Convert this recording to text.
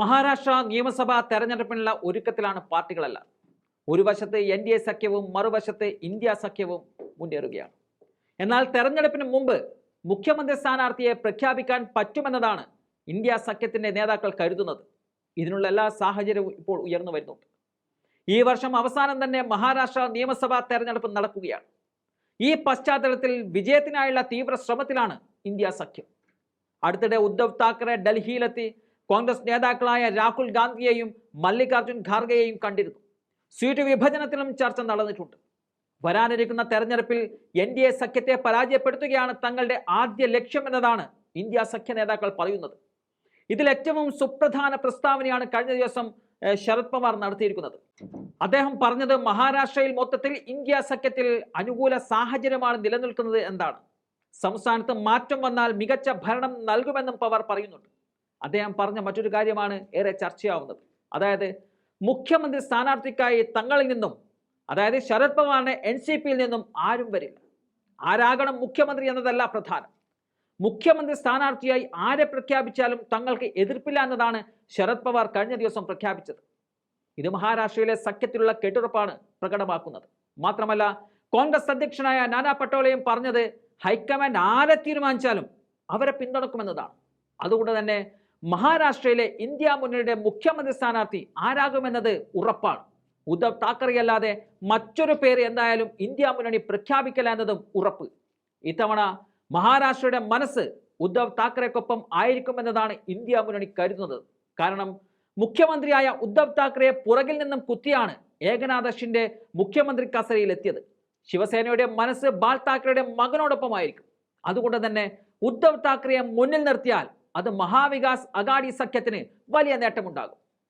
മഹാരാഷ്ട്ര നിയമസഭാ തെരഞ്ഞെടുപ്പിനുള്ള ഒരുക്കത്തിലാണ് പാർട്ടികളെല്ലാം. ഒരു വശത്ത് എൻ ഡി എ സഖ്യവും മറുവശത്ത് ഇന്ത്യ സഖ്യവും മുന്നേറുകയാണ്. എന്നാൽ തെരഞ്ഞെടുപ്പിന് മുമ്പ് മുഖ്യമന്ത്രി സ്ഥാനാർത്ഥിയെ പ്രഖ്യാപിക്കാൻ പറ്റുമെന്നതാണ് ഇന്ത്യ സഖ്യത്തിന്റെ നേതാക്കൾ കരുതുന്നത്. ഇതിനുള്ള എല്ലാ സാഹചര്യവും ഇപ്പോൾ ഉയർന്നു വരുന്നുണ്ട്. ഈ വർഷം അവസാനം തന്നെ മഹാരാഷ്ട്ര നിയമസഭാ തെരഞ്ഞെടുപ്പ് നടക്കുകയാണ്. ഈ പശ്ചാത്തലത്തിൽ വിജയത്തിനായുള്ള തീവ്ര ശ്രമത്തിലാണ് ഇന്ത്യ സഖ്യം. അടുത്തിടെ ഉദ്ധവ് താക്കറെ ഡൽഹിയിലെത്തി കോൺഗ്രസ് നേതാക്കളായ രാഹുൽ ഗാന്ധിയെയും മല്ലികാർജുൻ ഖാർഗെയെയും കണ്ടിരുന്നു. സീറ്റ് വിഭജനത്തിലും ചർച്ച നടന്നിട്ടുണ്ട്. വരാനിരിക്കുന്ന തെരഞ്ഞെടുപ്പിൽ എൻ ഡി എ സഖ്യത്തെ പരാജയപ്പെടുത്തുകയാണ് തങ്ങളുടെ ആദ്യ ലക്ഷ്യമെന്നതാണ് ഇന്ത്യ സഖ്യ നേതാക്കൾ പറയുന്നത്. ഇതിൽ ഏറ്റവും സുപ്രധാന പ്രസ്താവനയാണ് കഴിഞ്ഞ ദിവസം ശരത് പവാർ നടത്തിയിരിക്കുന്നത്. അദ്ദേഹം പറഞ്ഞത് മഹാരാഷ്ട്രയിൽ മൊത്തത്തിൽ ഇന്ത്യ സഖ്യത്തിൽ അനുകൂല സാഹചര്യമാണ് നിലനിൽക്കുന്നത് എന്താണ് സംസ്ഥാനത്ത് മാറ്റം വന്നാൽ മികച്ച ഭരണം നൽകുമെന്നും പവാർ പറയുന്നുണ്ട്. അദ്ദേഹം പറഞ്ഞ മറ്റൊരു കാര്യമാണ് ഏറെ ചർച്ചയാവുന്നത്. അതായത് മുഖ്യമന്ത്രി സ്ഥാനാർത്ഥിക്കായി തങ്ങളിൽ നിന്നും അതായത് ശരത് പവാറിനെ എൻ സി പിയിൽ നിന്നും ആരും വരില്ല. ആരാകണം മുഖ്യമന്ത്രി എന്നതല്ല പ്രധാനം. മുഖ്യമന്ത്രി സ്ഥാനാർത്ഥിയായി ആരെ പ്രഖ്യാപിച്ചാലും തങ്ങൾക്ക് എതിർപ്പില്ല എന്നതാണ് ശരത് പവാർ കഴിഞ്ഞ ദിവസം പ്രഖ്യാപിച്ചത്. ഇത് മഹാരാഷ്ട്രയിലെ സഖ്യത്തിലുള്ള കെട്ടുറപ്പാണ് പ്രകടമാക്കുന്നത്. മാത്രമല്ല കോൺഗ്രസ് അധ്യക്ഷനായ നാനാ പട്ടോളയും പറഞ്ഞത് ഹൈക്കമാൻഡ് ആരെ തീരുമാനിച്ചാലും അവരെ പിന്തുണക്കുമെന്നതാണ്. അതുകൊണ്ട് തന്നെ മഹാരാഷ്ട്രയിലെ ഇന്ത്യ മുന്നണിയുടെ മുഖ്യമന്ത്രി സ്ഥാനാർത്ഥി ആരാകുമെന്നത് ഉറപ്പാണ്. ഉദ്ധവ് താക്കറെ അല്ലാതെ മറ്റൊരു പേര് എന്തായാലും ഇന്ത്യ മുന്നണി പ്രഖ്യാപിക്കില്ല എന്നതും ഉറപ്പ്. ഇത്തവണ മഹാരാഷ്ട്രയുടെ മനസ്സ് ഉദ്ധവ് താക്കറെക്കൊപ്പം ആയിരിക്കുമെന്നതാണ് ഇന്ത്യ മുന്നണി കരുതുന്നത്. കാരണം മുഖ്യമന്ത്രിയായ ഉദ്ധവ് താക്കറെ പുറകിൽ നിന്നും കുത്തിയാണ് ഏകനാഥഷിന്റെ മുഖ്യമന്ത്രി കസരയിൽ എത്തിയത്. ശിവസേനയുടെ മനസ്സ് ബാൽ താക്കറെയുടെ മകനോടൊപ്പമായിരിക്കും. അതുകൊണ്ട് തന്നെ ഉദ്ധവ് താക്കറെയെ മുന്നിൽ നിർത്തിയാൽ അത് മഹാവികാസ് അഗാഡി സഖ്യത്തിന് വലിയ നേട്ടമുണ്ടാകും.